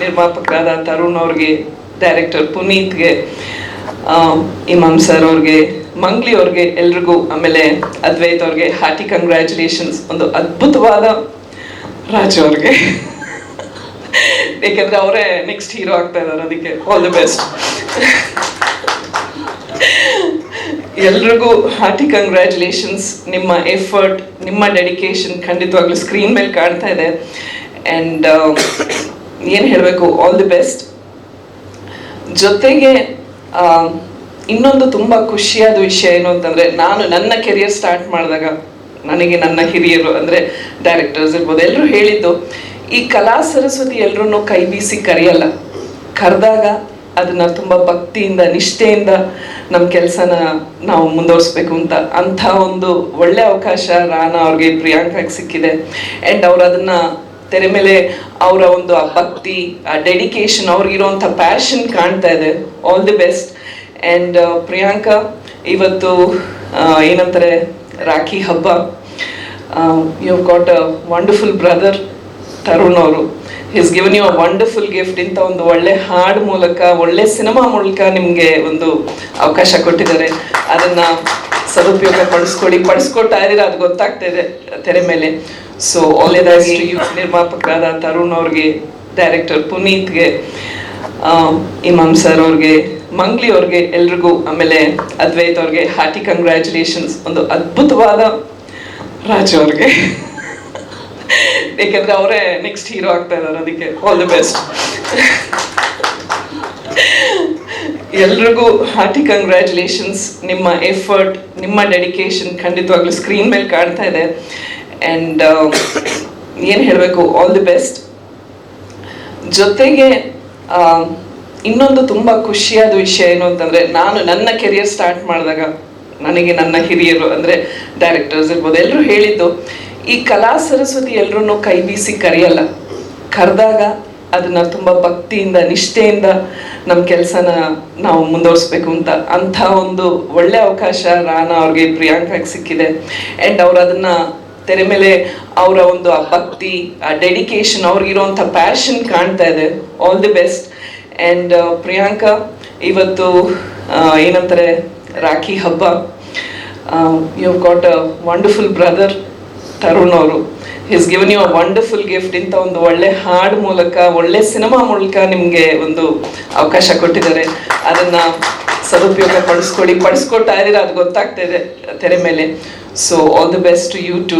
ನಿರ್ಮಾಪಕರಾದ ತರುಣ್ ಅವ್ರಿಗೆ ಡೈರೆಕ್ಟರ್ ಪುನೀತ್ಗೆ ಇಮಾಮ್ ಸರ್ ಅವ್ರಿಗೆ, ಮಂಗ್ಲಿ ಅವ್ರಿಗೆ ಎಲ್ರಿಗೂ ಆಮೇಲೆ ಅದ್ವೈತ್ ಅವ್ರಿಗೆ ಹಾರ್ಟಿ ಕಂಗ್ರ್ಯಾಚುಲೇಷನ್ಸ್ ಒಂದು ಅದ್ಭುತವಾದ ರಾಜು ಅವ್ರಿಗೆ. ಏಕೆಂದ್ರೆ ಅವರೇ ನೆಕ್ಸ್ಟ್ ಹೀರೋ ಆಗ್ತಾ ಇದ್ದಾರೆ, ಅದಕ್ಕೆ ಆಲ್ ದಿ ಬೆಸ್ಟ್ ಎಲ್ರಿಗೂ ಹಾರ್ಟಿ ಕಂಗ್ರ್ಯಾಚುಲೇಷನ್ಸ್ ನಿಮ್ಮ ಎಫರ್ಟ್ ನಿಮ್ಮ ಡೆಡಿಕೇಶನ್ ಖಂಡಿತವಾಗ್ಲೂ ಸ್ಕ್ರೀನ್ ಮೇಲೆ ಕಾಣ್ತಾ ಇದೆ. ಆ್ಯಂಡ್ ಏನು ಹೇಳಬೇಕು? ಆಲ್ ದಿ ಬೆಸ್ಟ್ ಜೊತೆಗೆ ಇನ್ನೊಂದು ತುಂಬ ಖುಷಿಯಾದ ವಿಷಯ ಏನು ಅಂತಂದರೆ, ನಾನು ನನ್ನ ಕೆರಿಯರ್ ಸ್ಟಾರ್ಟ್ ಮಾಡಿದಾಗ, ನನಗೆ ನನ್ನ ಹಿರಿಯರು, ಅಂದರೆ ಡೈರೆಕ್ಟರ್ಸ್ ಇರ್ಬೋದು ಎಲ್ಲರೂ ಹೇಳಿದ್ದು, ಈ ಕಲಾ ಸರಸ್ವತಿ ಎಲ್ಲರೂ ಕೈ ಬೀಸಿ ಕರೆಯಲ್ಲ. ಕರೆದಾಗ ಅದನ್ನ ತುಂಬ ಭಕ್ತಿಯಿಂದ, ನಿಷ್ಠೆಯಿಂದ ನಮ್ಮ ಕೆಲಸನ ನಾವು ಮುಂದುವರಿಸ್ಬೇಕು ಅಂತ ಅಂಥ ಒಂದು ಒಳ್ಳೆ ಅವಕಾಶ ರಾನಾ ಅವ್ರಿಗೆ, ಪ್ರಿಯಾಂಕಾಗೆ ಸಿಕ್ಕಿದೆ. ಆ್ಯಂಡ್ ಅವ್ರು ಅದನ್ನ ತೆರೆ ಮೇಲೆ ಅವರ ಒಂದು ಆ ಭಕ್ತಿ, ಆ ಡೆಡಿಕೇಶನ್ ಅವ್ರಿಗಿರುವಂಥ ಪ್ಯಾಷನ್ ಕಾಣ್ತಾ ಇದೆ. All the best and Priyanka, ಇವತ್ತು ಏನಂತಾರೆ, ರಾಖಿ ಹಬ್ಬ. You got a wonderful brother Tarun ಅವರು. His given you a wonderful gift ಇಂಥ ಒಂದು ಒಳ್ಳೆ ಹಾಡು ಮೂಲಕ, ಒಳ್ಳೆ ಸಿನಿಮಾ ಮೂಲಕ ನಿಮಗೆ ಒಂದು ಅವಕಾಶ ಕೊಟ್ಟಿದ್ದಾರೆ. ಅದನ್ನ ಸದುಪಯೋಗ ಪಡಿಸ್ಕೊಡಿ. ಪಡಿಸ್ಕೊಡ್ತಾ ಇದ್ದೀರಾ? ಅದು ಗೊತ್ತಾಗ್ತಾ ಇದೆ ತೆರೆ ಮೇಲೆ. ಸೊ ಒಳ್ಳೆಯದಾಗಿ ನಿರ್ಮಾಪಕರಾದ ತರುಣ್ ಅವ್ರಿಗೆ ಡೈರೆಕ್ಟರ್ ಪುನೀತ್ಗೆ ಆ, ಇಮಾಮ್ ಸರ್ ಅವ್ರಿಗೆ ಮಂಗ್ಲಿ ಅವ್ರಿಗೆ ಎಲ್ರಿಗೂ ಆಮೇಲೆ ಅದ್ವೈತ್ ಅವ್ರಿಗೆ ಹಾರ್ಟಿ ಕಂಗ್ರ್ಯಾಚುಲೇಷನ್ಸ್ ಒಂದು ಅದ್ಭುತವಾದ ರಾಜು ಅವ್ರಿಗೆ. ಏಕೆಂದ್ರೆ ಅವರೇ ನೆಕ್ಸ್ಟ್ ಹೀರೋ ಆಗ್ತಾ ಇದ್ದಾರೆ ಅದಕ್ಕೆ ಆಲ್ ದಿ ಬೆಸ್ಟ್ ಎಲ್ರಿಗೂ ಹಾರ್ಟಿ ಕಂಗ್ರ್ಯಾಚುಲೇಷನ್ಸ್ ನಿಮ್ಮ ಎಫರ್ಟ್ ನಿಮ್ಮ ಡೆಡಿಕೇಶನ್ ಖಂಡಿತವಾಗ್ಲೂ ಸ್ಕ್ರೀನ್ ಮೇಲೆ ಕಾಣ್ತಾ ಇದೆ. ಆ್ಯಂಡ್ ಏನು ಹೇಳಬೇಕು ಆಲ್ ದಿ ಬೆಸ್ಟ್ ಜೊತೆಗೆ ಆ, ಇನ್ನೊಂದು ತುಂಬ ಖುಷಿಯಾದ ವಿಷಯ ಏನು ಅಂತಂದರೆ ನಾನು ನನ್ನ ಕೆರಿಯರ್ ಸ್ಟಾರ್ಟ್ ಮಾಡಿದಾಗ ನನಗೆ ನನ್ನ ಹಿರಿಯರು ಅಂದರೆ ಡೈರೆಕ್ಟರ್ಸ್ ಇರ್ಬೋದು ಎಲ್ಲರೂ ಹೇಳಿದ್ದು ಈ ಕಲಾ ಸರಸ್ವತಿ ಎಲ್ಲರೂ ಕೈ ಬೀಸಿ ಕರೆಯಲ್ಲ. ಕರೆದಾಗ ಅದನ್ನು ತುಂಬ ಭಕ್ತಿಯಿಂದ ನಿಷ್ಠೆಯಿಂದ ನಮ್ಮ ಕೆಲಸನ ನಾವು ಮುಂದುವರಿಸ್ಬೇಕು ಅಂತ. ಅಂಥ ಒಂದು ಒಳ್ಳೆ ಅವಕಾಶ ರಾನಾ ಅವ್ರಿಗೆ ಪ್ರಿಯಾಂಕಾಗೆ ಸಿಕ್ಕಿದೆ. ಆ್ಯಂಡ್ ಅವರು ಅದನ್ನ ತೆರೆ ಮೇಲೆ ಅವರ ಒಂದು, ಆ ಭಕ್ತಿ, ಆ ಡೆಡಿಕೇಶನ್ ಅವ್ರಿಗಿರುವಂಥ ಪ್ಯಾಷನ್ ಕಾಣ್ತಾ ಇದೆ. All the best and Priyanka, ಇವತ್ತು ಏನಂತಾರೆ, ರಾಖಿ ಹಬ್ಬ. You got a wonderful brother Tarun ಅವರು. His given you a wonderful gift ಇಂಥ ಒಂದು ಒಳ್ಳೆ ಹಾಡು ಮೂಲಕ, ಒಳ್ಳೆ ಸಿನಿಮಾ ಮೂಲಕ ನಿಮಗೆ ಒಂದು ಅವಕಾಶ ಕೊಟ್ಟಿದ್ದಾರೆ. ಅದನ್ನ ಸದುಪಯೋಗ ಪಡಿಸ್ಕೊಡಿ ಪಡಿಸ್ಕೊಡ್ತಾ ಇದ್ದೀರಾ, ಅದು ಗೊತ್ತಾಗ್ತಾ ಇದೆ, ತೆರೆ ಮೇಲೆ. So all the best you too